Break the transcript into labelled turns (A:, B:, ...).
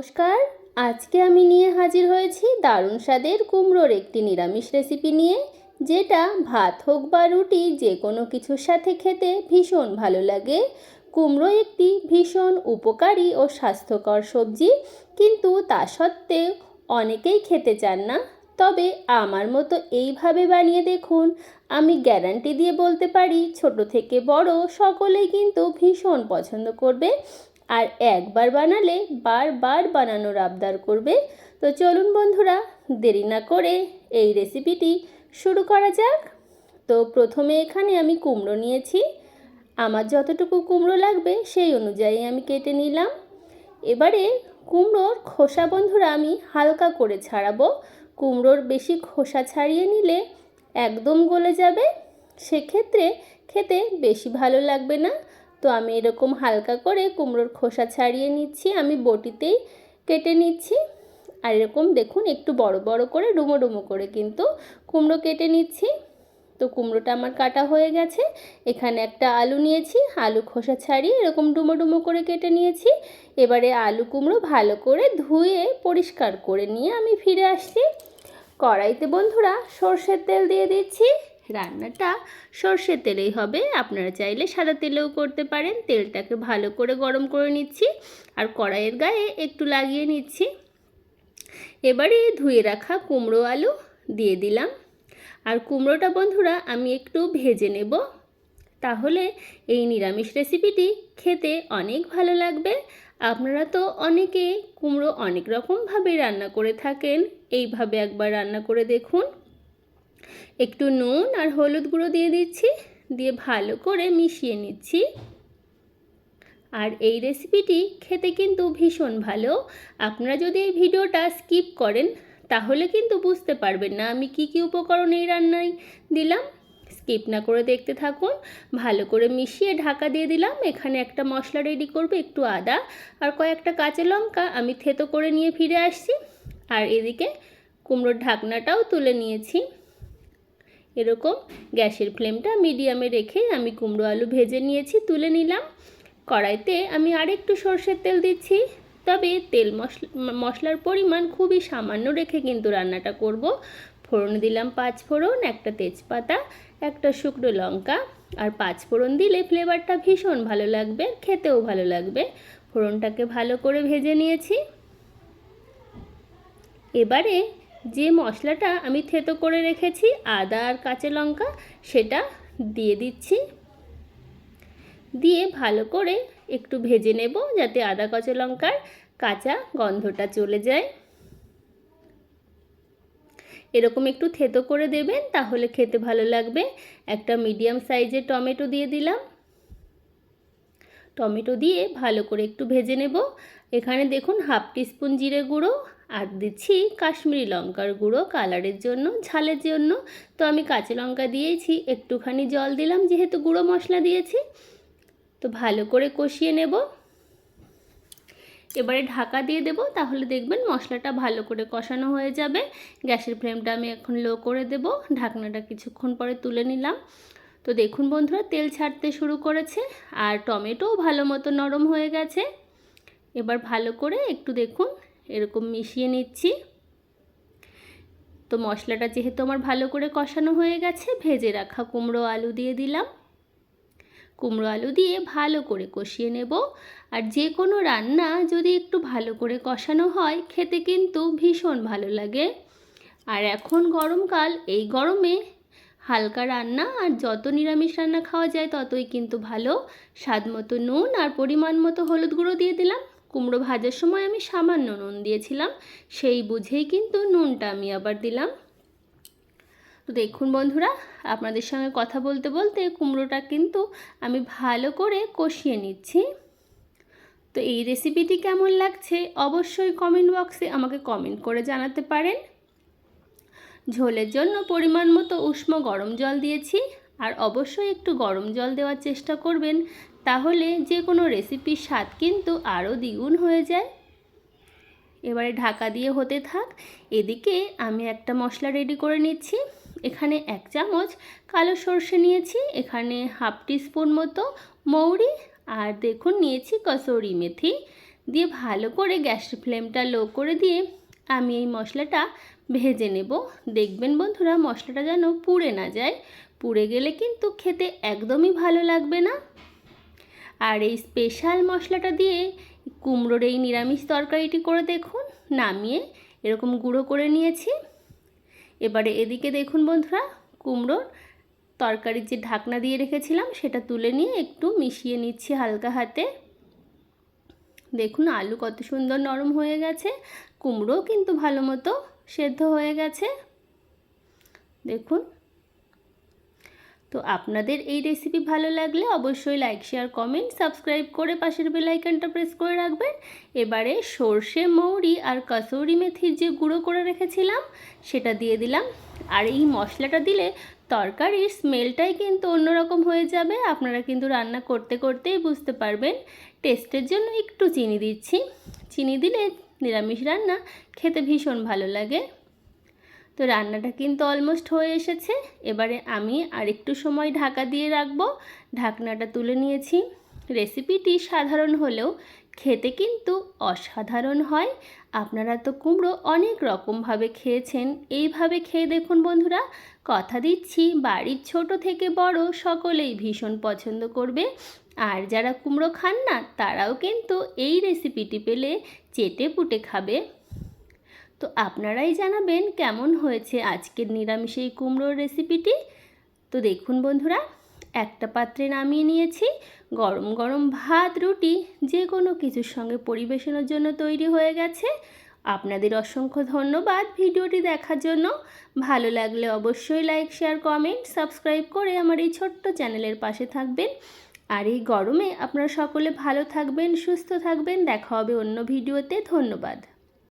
A: নমস্কার। আজকে আমি নিয়ে হাজির হয়েছি দারুণ স্বাদের কুমড়োর একটি নিরামিষ রেসিপি নিয়ে, যেটা ভাত হোক বা রুটি যে কোনো কিছুর সাথে খেতে ভীষণ ভালো লাগে। কুমড়ো একটি ভীষণ উপকারী ও স্বাস্থ্যকর সবজি, কিন্তু তা সত্ত্বেও অনেকেই খেতে চান না। তবে আমার মতো এইভাবে বানিয়ে দেখুন আমি গ্যারান্টি দিয়ে বলতে পারি, ছোট থেকে বড় সকলেই কিন্তু ভীষণ পছন্দ করবে। আর একবার বানালে বারবার বানানোর আবদার করবে। তো চলুন বন্ধুরা, দেরি না করে এই রেসিপিটি শুরু করা যাক। তো প্রথমে এখানে আমি কুমড়ো নিয়েছি। আমার যতটুকু কুমড়ো লাগবে সেই অনুযায়ী আমি কেটে নিলাম। এবারে কুমড়োর খোসা বন্ধুরা আমি হালকা করে ছাড়াবো। কুমড়োর বেশি খোসা ছাড়িয়ে নিলে একদম গলে যাবে, সেক্ষেত্রে খেতে বেশি ভালো লাগবে না। তো আমি এরকম হালকা করে কুমড়োর খোসা ছাড়িয়ে নিচ্ছি, আমি বটিতেই কেটে নিচ্ছি। আর এরকম দেখুন, একটু বড় বড় করে, ডুমো ডুমো করে কিন্তু কুমড়ো কেটে নিচ্ছি। তো কুমড়োটা আমার কাটা হয়ে গেছে, এখানে একটা আলু নিয়েছি, আলু খোসা ছাড়িয়ে এরকম ডুমো ডুমো করে কেটে নিয়েছি। এবারে আলু কুমড়ো ভালো করে ধুয়ে পরিষ্কার করে নিয়ে আমি ফিরে আসছি। কড়াইতে বন্ধুরা সর্ষের তেল দিয়ে দিচ্ছি। রান্নাটা সর্ষের তেলেই হবে। আপনারা চাইলে সাদা তেলেও করতে পারেন। তেলটাকে ভালো করে গরম করে নিচ্ছি আর কড়াইয়ের গায়ে একটু লাগিয়ে নিচ্ছি। এবারে ধুয়ে রাখা কুমড়ো আলু দিয়ে দিলাম। আর কুমড়োটা বন্ধুরা আমি একটু ভেজে নেব। তাহলে এই নিরামিষ রেসিপিটি খেতে অনেক ভালো লাগবে। আপনারা তো অনেকে কুমড়ো অনেক রকমভাবে রান্না করে থাকেন, এইভাবে একবার রান্না করে দেখুন। একটু নুন আর হলুদ গুঁড়ো দিয়ে দিচ্ছি, দিয়ে ভালো করে মিশিয়ে নিচ্ছি। আর এই রেসিপিটি খেতে কিন্তু ভীষণ ভালো। আপনারা যদি এই ভিডিওটা স্কিপ করেন, তাহলে কিন্তু বুঝতে পারবেন না আমি কি কি উপকরণ এই রান্নায় দিলাম। স্কিপ না করে দেখতে থাকুন। ভালো করে মিশিয়ে ঢাকা দিয়ে দিলাম। এখানে একটা মশলা রেডি করব, একটু আদা আর কয়েকটা কাঁচা লঙ্কা। আমি থেতো করে নিয়ে ফিরে আসছি। আর এদিকে কুমড়োর ঢাকনাটাও তুলে নিয়েছি। এরকম গ্যাসের ফ্লেমটা মিডিয়ামে রেখে আমি কুমড়ো আলু ভেজে নিয়েছি, তুলে নিলাম। কড়াইতে আমি আরেকটু সর্ষের তেল দিচ্ছি। তবে তেল মশলা, মশলার পরিমাণ খুবই সামান্য রেখে কিন্তু রান্নাটা করব। ফোড়ন দিলাম পাঁচ ফোড়ন, একটা তেজপাতা একটা শুকনো লঙ্কা আর পাঁচ ফোড়ন দিলে ফ্লেভারটা ভীষণ ভালো লাগবে, খেতেও ভালো লাগবে। ফোড়নটাকে ভালো করে ভেজে নিয়েছি। এবারে যে মশলাটা আমি থেতো করে রেখেছি, আদা আর কাঁচা লঙ্কা, সেটা দিয়ে দিচ্ছি। দিয়ে ভালো করে একটু ভেজে নেব যাতে আদা, কাঁচা লঙ্কার কাঁচা গন্ধটা চলে যায়। এরকম একটু থেতো করে দেবেন, তাহলে খেতে ভালো লাগবে। একটা মিডিয়াম সাইজের টমেটো দিয়ে দিলাম। টমেটো দিয়ে ভালো করে একটু ভেজে নেব। এখানে দেখুন হাফ টিস্পুন জিরে গুঁড়ো, আর দিচ্ছি কাশ্মীরি লঙ্কার গুঁড়ো কালারের জন্য, ঝালের জন্য। তো আমি কাঁচা লঙ্কা দিয়েছি, একটুখানি জল দিলাম, যেহেতু গুঁড়ো মশলা দিয়েছি। তো ভালো করে কষিয়ে নেব। এবারে ঢাকা দিয়ে দেব, তাহলে দেখবেন মশলাটা ভালো করে কষানো হয়ে যাবে। গ্যাসের ফ্লেমটা আমি এখন লো করে দেব, ঢাকনাটা কিছুক্ষণ পরে তুলে নিলাম। তো দেখুন বন্ধুরা, তেল ছাড়তে শুরু করেছে আর টমেটোও ভালো মতো নরম হয়ে গেছে। এবার ভালো করে একটু দেখুন, এরকম মিশিয়ে নিচ্ছি। তো মশলাটা যেহেতু আমার ভালো করে কষানো হয়ে গেছে, ভেজে রাখা কুমড়ো আলু দিয়ে দিলাম। কুমড়ো আলু দিয়ে ভালো করে কষিয়ে নেব। আর যে কোনো রান্না যদি একটু ভালো করে কষানো হয়, খেতে কিন্তু ভীষণ ভালো লাগে। আর এখন গরমকাল এই গরমে হালকা রান্না আর যত নিরামিষ রান্না খাওয়া যায় ততই কিন্তু ভালো। স্বাদ মতো নুন আর পরিমাণ মতো হলুদ গুঁড়ো দিয়ে দিলাম। কুমড়ো ভাজার সময় আমি সামান্য নুন দিয়েছিলাম, সেই বুঝেই কিন্তু নুনটা আমি আবার দিলাম। তো দেখুন বন্ধুরা, আপনাদের সঙ্গে কথা বলতে বলতে কুমড়োটা কিন্তু আমি ভালো করে কষিয়ে নিচ্ছি। তো এই রেসিপিটি কেমন লাগছে অবশ্যই কমেন্ট বক্সে আমাকে কমেন্ট করে জানাতে পারেন। ঝোলের জন্য পরিমাণ মতো উষ্ণ গরম জল দিয়েছি, আর অবশ্যই একটু গরম জল দেওয়ার চেষ্টা করবেন, তাহলে যে কোনো রেসিপির স্বাদ কিন্তু আরও দ্বিগুণ হয়ে যায়। এবারে ঢাকা দিয়ে হতে থাক, এদিকে আমি একটা মশলা রেডি করে নিচ্ছি। এখানে এক চামচ কালো সর্ষে নিয়েছি, এখানে হাফ টিস্পুন মতো মৌরি, আর দেখুন নিয়েছি কসৌরি মেথি। দিয়ে ভালো করে গ্যাসের ফ্লেমটা লো করে দিয়ে আমি এই মশলাটা ভেজে নেব। দেখবেন বন্ধুরা, মশলাটা যেন পুড়ে না যায়। পুড়ে গেলে কিন্তু খেতে একদমই ভালো লাগবে না। আর এই স্পেশাল মশলাটা দিয়ে কুমড়োর এই নিরামিষ তরকারিটি করে দেখুন। নামিয়ে এরকম গুঁড়ো করে নিয়েছি। এবারে এদিকে দেখুন বন্ধুরা, কুমড়োর তরকারির যে ঢাকনা দিয়ে রেখেছিলাম, সেটা তুলে নিয়ে একটু মিশিয়ে নিচ্ছি হালকা হাতে। দেখুন, আলু কত সুন্দর নরম হয়ে গেছে কুমড়ো কিন্তু ভালো মতো সেদ্ধ হয়ে গেছে। দেখুন তো আপনাদের এই রেসিপি ভালো লাগলে অবশ্যই লাইক শেয়ার কমেন্ট সাবস্ক্রাইব করে পাশের বেল আইকনটা প্রেস করে রাখবেন। এবারে সর্ষে, মৌরি আর কসৌরি মেথির যে গুঁড়ো করে রেখেছিলাম, সেটা দিয়ে দিলাম। আর এই মশলাটা দিলে তরকারির স্মেলটাই কিন্তু অন্যরকম হয়ে যাবে। আপনারা কিন্তু রান্না করতে করতেই বুঝতে পারবেন। টেস্টের জন্য একটু চিনি দিচ্ছি। চিনি দিলে নিরামিষ রান্না খেতে ভীষণ ভালো লাগে। তো রান্নাটা কিন্তু অলমোস্ট হয়ে এসেছে। এবারে আমি আরেকটু সময় ঢাকা দিয়ে রাখব। ঢাকনাটা তুলে নিয়েছি। রেসিপিটি সাধারণ হলেও খেতে কিন্তু অসাধারণ হয়। আপনারা তো কুমড়ো অনেক রকমভাবে খেয়েছেন। এইভাবে খেয়ে দেখুন বন্ধুরা, কথা দিচ্ছি, বাড়ির ছোট থেকে বড় সকলেই ভীষণ পছন্দ করবে। আর যারা কুমড়ো খান না, তারাও কিন্তু এই রেসিপিটি পেলে চেটে পুটে খাবে। তো আপনারাই জানাবেন কেমন হয়েছে আজকের নিরামিষ এই কুমড়োর রেসিপিটি। তো দেখুন বন্ধুরা, একটা পাত্রে নামিয়ে নিয়েছি, গরম গরম ভাত, রুটি, যে কোনো কিছুর সঙ্গে পরিবেশনের জন্য তৈরি হয়ে গেছে। আপনাদের অসংখ্য ধন্যবাদ ভিডিওটি দেখার জন্য। ভালো লাগলে অবশ্যই লাইক, শেয়ার, কমেন্ট, সাবস্ক্রাইব করে আমার এই ছোট্ট চ্যানেলের পাশে থাকবেন। আর এই গরমে আপনারা সকলে ভালো থাকবেন, সুস্থ থাকবেন। দেখা হবে অন্য ভিডিওতে। ধন্যবাদ।